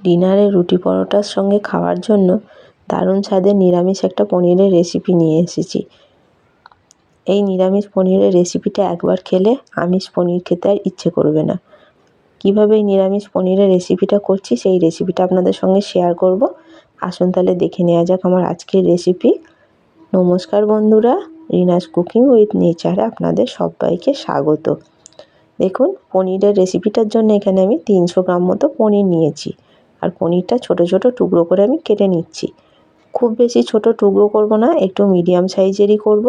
ডিনারে রুটি পরোটার সঙ্গে খাওয়ার জন্য দারুণ স্বাদের নিরামিষ একটা পনিরের রেসিপি নিয়ে এসেছি। এই নিরামিষ পনিরের রেসিপিটা একবার খেলে আমিষ পনির খেতে আর ইচ্ছে করবে না। কীভাবে এই নিরামিষ পনিরের রেসিপিটা করছি সেই রেসিপিটা আপনাদের সঙ্গে শেয়ার করব। আসুন তাহলে দেখে নেওয়া যাক আমার আজকের রেসিপি নমস্কার বন্ধুরা, রিনাস কুকিং উইথ নেচারে আপনাদের সবাইকে স্বাগত। দেখুন, পনিরের রেসিপিটার জন্য এখানে আমি তিনশো গ্রাম মতো পনির নিয়েছি। আর পনিরটা ছোট ছোট টুকরো করে আমি কেটে নিচ্ছি। খুব বেশি ছোট টুকরো করব না, একটু মিডিয়াম সাইজেরই করব।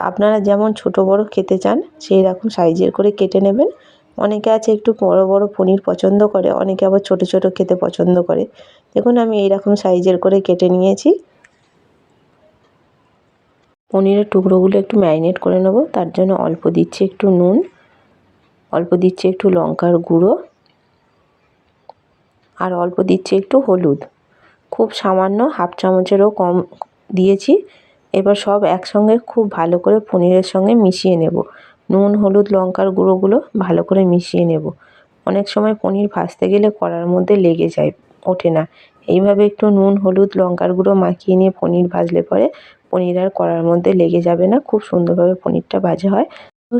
আপনারা যেমন ছোট বড় খেতে চান, সেই রকম সাইজের করে কেটে নেবেন। অনেকে আছে একটু বড় বড় পনির পছন্দ করে, অনেকে আবার ছোট ছোট খেতে পছন্দ করে। দেখুন, আমি এই রকম সাইজের করে কেটে নিয়েছি। পনিরের টুকরোগুলো একটু ম্যারিনেট করে নেব, তার জন্য অল্প দিচ্ছি একটু নুন, অল্প দিচ্ছি একটু লঙ্কার গুঁড়ো। আর অল্প দিচ্ছি একটু হলুদ। খুব সামান্য হাফ চামচেরও কম দিয়েছি। এবার সব একসঙ্গে খুব ভালো করে পনিরের সঙ্গে মিশিয়ে নেব। নুন, হলুদ, লঙ্কার গুঁড়োগুলো ভালো করে মিশিয়ে নেব। অনেক সময় পনির ভাজতে গেলে কড়ার মধ্যে লেগে যায়, ওঠে না। এইভাবে একটু নুন, হলুদ, লঙ্কার গুঁড়ো মাখিয়ে নিয়ে পনির ভাজলে পরে পনির আর কড়ার মধ্যে লেগে যাবে না। খুব সুন্দরভাবে পনিরটা ভাজা হয়।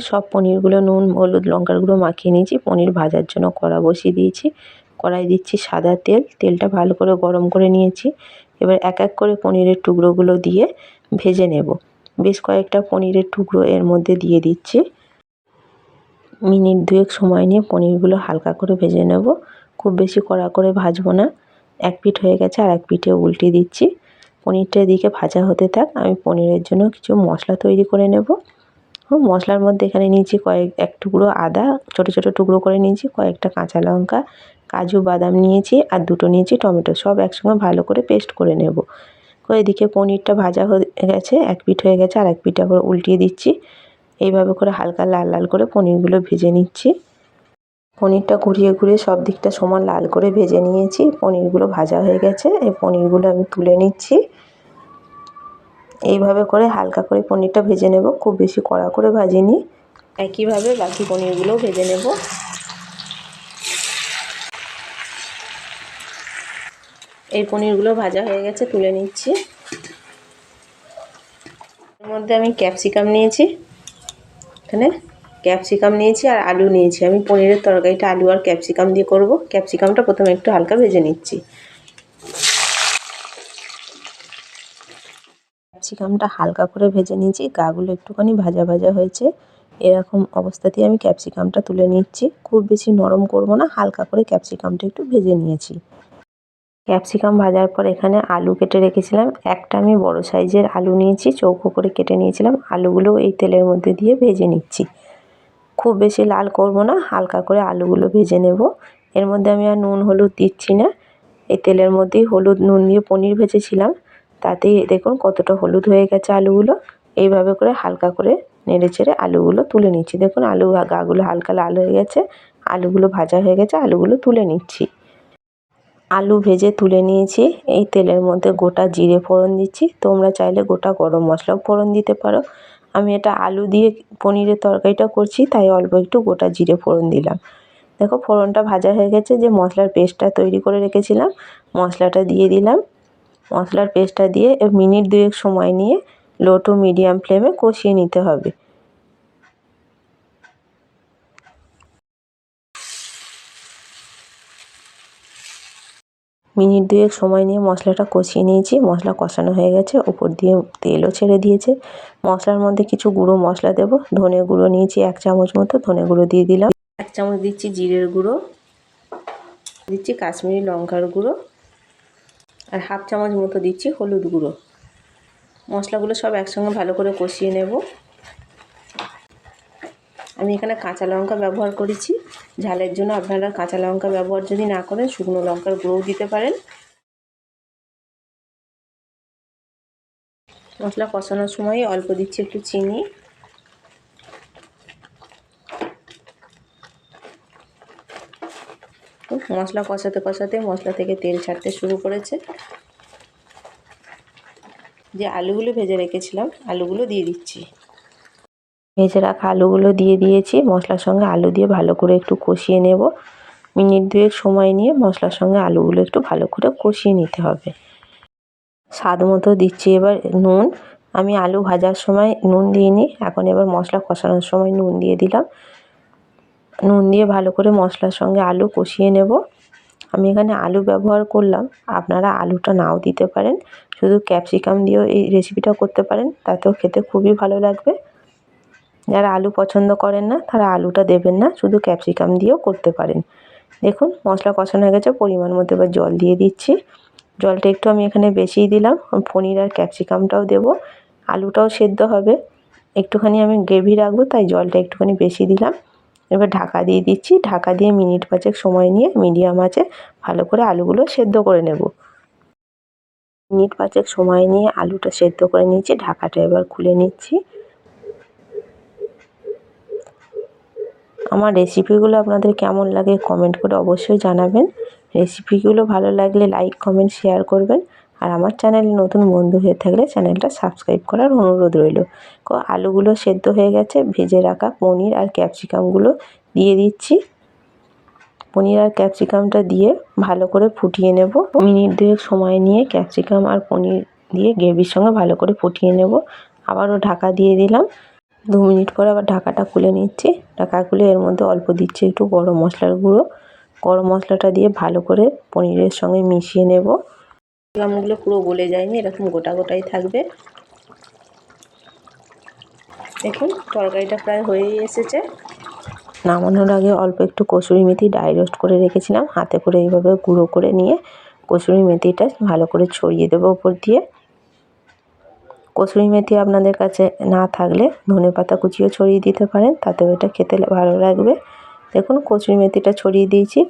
সব পনিরগুলো নুন, হলুদ, লঙ্কার গুঁড়ো মাখিয়ে নিয়েছি। পনির ভাজার জন্য কড়া বসিয়ে দিয়েছি। কড়াই দিচ্ছি সাদা তেল। তেলটা ভালো করে গরম করে নিয়েছি। এবার এক এক করে পনিরের টুকরোগুলো দিয়ে ভেজে নেব। বেশ কয়েকটা পনিরের টুকরো এর মধ্যে দিয়ে দিচ্ছি। মিনিট দুয়েক সময় নিয়ে পনিরগুলো হালকা করে ভেজে নেব। খুব বেশি কড়া করে ভাজবো না। এক পিঠ হয়ে গেছে আর এক পিঠে উল্টে দিচ্ছি। পনিরটা এদিকে ভাজা হতে থাক। আমি পনিরের জন্য কিছু মশলা তৈরি করে নেব। মশলার মধ্যে এখানে নিয়েছি কয়েক, এক টুকরো আদা, ছোটো ছোটো টুকরো করে নিয়েছি, কয়েকটা কাঁচা লঙ্কা কাজু, বাদাম নিয়েছি আর দুটো নিয়েছি টমেটো। সব একসঙ্গে ভালো করে পেস্ট করে নেব। এদিকে পনিরটা ভাজা হয়ে গেছে, এক পিঠ হয়ে গেছে আর এক পিঠ আবার উল্টিয়ে দিচ্ছি। এইভাবে করে হালকা লাল লাল করে পনিরগুলো ভেজে নিচ্ছি। পনিরটা ঘুরিয়ে ঘুরিয়ে সব দিকটা সমান লাল করে ভেজে নিয়েছি। পনিরগুলো ভাজা হয়ে গেছে, এই পনিরগুলো আমি তুলে নিচ্ছি। এইভাবে করে হালকা করে পনিরটা ভেজে নেব। খুব বেশি কড়া করে ভাজিনি। একইভাবে বাকি পনিরগুলোও ভেজে নেব। এই পনিরগুলো ভাজা হয়ে গেছে, তুলে নিচ্ছি। এর মধ্যে আমি ক্যাপসিকাম নিয়েছি। এখানে ক্যাপসিকাম নিয়েছি আর আলু নিয়েছি। আমি পনিরের তরকারিটা আলু আর ক্যাপসিকাম দিয়ে করব। ক্যাপসিকামটা প্রথমে একটু হালকা ভেজে নিচ্ছি। ক্যাপসিকামটা হালকা করে ভেজে নিয়েছি। গাগুলো একটুখানি ভাজা ভাজা হয়েছে। এরকম অবস্থাতেই আমি ক্যাপসিকামটা তুলে নিচ্ছি। খুব বেশি নরম করব না, হালকা করে ক্যাপসিকামটা একটু ভেজে নিয়েছি। ক্যাপসিকাম ভাজার পর এখানে আলু কেটে রেখেছিলাম। একটা আমি বড় সাইজের আলু নিয়েছি, চৌকো করে কেটে নিয়েছিলাম। আলুগুলো এই তেলের মধ্যে দিয়ে ভেজে নিচ্ছি। খুব বেশি লাল করব না, হালকা করে আলুগুলো ভেজে নেব। এর মধ্যে আমি আর নুন, হলুদ দিচ্ছি না। এই তেলের মধ্যেই হলুদ, নুন দিয়ে পনির ভেজেছিলাম। তাতেই দেখুন কতটা হলুদ হয়ে গেছে আলুগুলো। এইভাবে করে হালকা করে নেড়ে চেড়ে আলুগুলো তুলে নিচ্ছি। দেখুন আলু গাগুলো হালকা লাল হয়ে গেছে। আলুগুলো ভাজা হয়ে গেছে, আলুগুলো তুলে নিচ্ছি। আলু ভেজে তুলে নিয়েছি। এই তেলের মধ্যে গোটা জিরে ফোড়ন দিচ্ছি। তোমরা চাইলে গোটা গরম মশলাও ফোড়ন দিতে পারো। আমি এটা আলু দিয়ে পনিরের তরকারিটা করছি, তাই অল্প একটু গোটা জিরে ফোড়ন দিলাম। দেখো, ফোড়নটা ভাজা হয়ে গেছে যে মশলার পেস্টটা তৈরি করে রেখেছিলাম। মশলাটা দিয়ে দিলাম। মশলার পেস্টটা দিয়ে মিনিট দুয়েক সময় নিয়ে লো টু মিডিয়াম ফ্লেমে কষিয়ে নিতে হবে। মিনিট দুয়েক সময় নিয়ে মশলাটা কষিয়ে নিয়েছি। মশলা কষানো হয়ে গেছে। উপর দিয়ে তেলও ছেড়ে দিয়েছে। মশলার মধ্যে কিছু গুঁড়ো মশলা দেবো। ধনে গুঁড়ো নিয়েছি এক চামচ মতো। ধনে গুঁড়ো দিয়ে দিলাম। এক চামচ দিচ্ছি জিরের গুঁড়ো। দিচ্ছি কাশ্মীরি লঙ্কার গুঁড়ো। আর হাফ চামচ মতো দিচ্ছি হলুদ গুঁড়ো। মশলাগুলো সব একসঙ্গে ভালো করে কষিয়ে নেব। আমি এখানে কাঁচা লঙ্কা ব্যবহার করেছি। ঝালের জন্য আপনারা কাঁচা লঙ্কা ব্যবহার যদি না করেন, শুকনো লঙ্কার গুঁড়োও দিতে পারেন। মশলা কষানোর সময় অল্প দিচ্ছি একটু চিনি। মশলা কষাতে কষাতে মশলা থেকে তেল ছাড়তে শুরু করেছে। যে আলুগুলো ভেজে রেখেছিলাম, আলুগুলো দিয়ে দিচ্ছি। ভেজে রাখা আলুগুলো দিয়ে দিয়েছি। মশলার সঙ্গে আলু দিয়ে ভালো করে একটু কষিয়ে নেব। মিনিট দুয়েক সময় নিয়ে মশলার সঙ্গে আলুগুলো একটু ভালো করে কষিয়ে নিতে হবে। স্বাদ মতো দিচ্ছি এবার নুন। আমি আলু ভাজার সময় নুন দিইনি। এখন এবার মশলা কষানোর সময় নুন দিয়ে দিলাম। নুন দিয়ে ভালো করে মশলার সঙ্গে আলু কষিয়ে নেব। আমি এখানে আলু ব্যবহার করলাম। আপনারা আলুটা নাও দিতে পারেন। শুধু ক্যাপসিকাম দিয়েও এই রেসিপিটা করতে পারেন। তাতেও খেতে খুবই ভালো লাগবে। যারা আলু পছন্দ করেন না, তারা আলুটা দেবেন না, শুধু ক্যাপসিকাম দিয়েও করতে পারেন। দেখুন, মশলা কষানো হয়ে গেছে, পরিমাণ মতো এবার জল দিয়ে দিচ্ছি। জলটা একটু আমি এখানে বেশিই দিলাম, পনির আর ক্যাপসিকামটাও দেবো। আলুটাও সেদ্ধ হবে। একটুখানি আমি গ্রেভি রাখব, তাই জলটা একটুখানি বেশি দিলাম। এবার ঢাকা দিয়ে দিচ্ছি। ঢাকা দিয়ে মিনিট পাঁচেক সময় নিয়ে মিডিয়াম আঁচে ভালো করে আলুগুলো সেদ্ধ করে নেব। মিনিট পাঁচেক সময় নিয়ে আলুটা সেদ্ধ করে নিচ্ছি ঢাকাটা এবার খুলে নিচ্ছি। আমার রেসিপিগুলো আপনাদের কেমন লাগে কমেন্ট করে অবশ্যই জানাবেন। রেসিপিগুলো ভালো লাগলে লাইক কমেন্ট শেয়ার করবেন। আর আমার চ্যানেলে নতুন বন্ধু হয়ে থাকলে চ্যানেলটা সাবস্ক্রাইব করার অনুরোধ রইল। আলুগুলো সেদ্ধ হয়ে গেছে, ভেজে রাখা পনির আর ক্যাপসিকামগুলো দিয়ে দিচ্ছি। পনির আর ক্যাপসিকামটা দিয়ে ভালো করে ফুটিয়ে নেব। মিনিট দুয়েক সময় নিয়ে ক্যাপসিকাম আর পনির দিয়ে গ্রেভির সঙ্গে ভালো করে ফুটিয়ে নেব। আবারও ঢাকা দিয়ে দিলাম। দু মিনিট পরে আবার ঢাকাটা খুলে নিচ্ছি। ঢাকা খুলে এর মধ্যে অল্প দিচ্ছি একটু গরম মশলার গুঁড়ো। গরম মশলাটা দিয়ে ভালো করে পনিরের সঙ্গে মিশিয়ে নেব। ক্যাপসিকামগুলো পুরো গলে যায়নি, এরকম গোটা গোটাই থাকবে। দেখুন, তরকারিটা প্রায় হয়েই এসেছে। নামানোর আগে অল্প একটু কসুরি মেথি ডাই রোস্ট করে রেখেছিলাম। হাতে করে এইভাবে গুঁড়ো করে নিয়ে কসুরি মেথিটা ভালো করে ছড়িয়ে দেবো ওপর দিয়ে। কসুরি মেথি আপনাদের কাছে না থাকলে ধনে পাতা কুচিও ছড়িয়ে দিতে পারেন, তাতেও এটা খেতে ভালো লাগবে। দেখুন, কসুরি মেথিটা ছড়িয়ে দিয়েছি।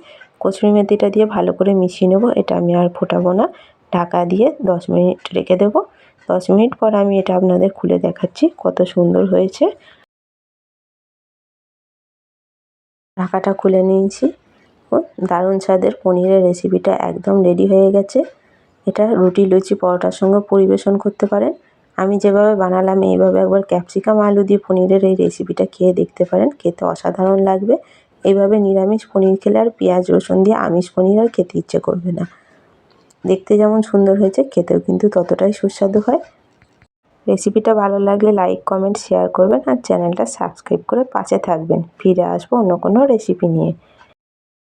কসুরি মেথিটা দিয়ে ভালো করে মিশিয়ে নেব, এটা আমি আর ফোটাবো না। ঢাকা দিয়ে দশ মিনিট রেখে দেবো। দশ মিনিট পর আমি এটা আপনাদের খুলে দেখাচ্ছি, কত সুন্দর হয়েছে। ঢাকাটা খুলে নিয়েছি। দারুণ স্বাদের পনিরের রেসিপিটা একদম রেডি হয়ে গেছে। এটা রুটি, লুচি, পরোটার সঙ্গে পরিবেশন করতে পারেন। আমি যেভাবে বানালাম, এইভাবে একবার ক্যাপসিকাম, আলু দিয়ে পনিরের এই রেসিপিটা খেয়ে দেখতে পারেন। খেতে অসাধারণ লাগবে। এইভাবে নিরামিষ পনির খেলে আর পেঁয়াজ, রসুন দিয়ে আমিষ পনির আর খেতে ইচ্ছে করবে না। দেখতে যেমন সুন্দর হয়েছে, খেতেও কিন্তু ততটাই সুস্বাদু হয়। রেসিপিটা ভালো লাগলে লাইক কমেন্ট শেয়ার করবেন আর চ্যানেলটা সাবস্ক্রাইব করে পাশে থাকবেন। ফিরে আসব অন্য কোনো রেসিপি নিয়ে।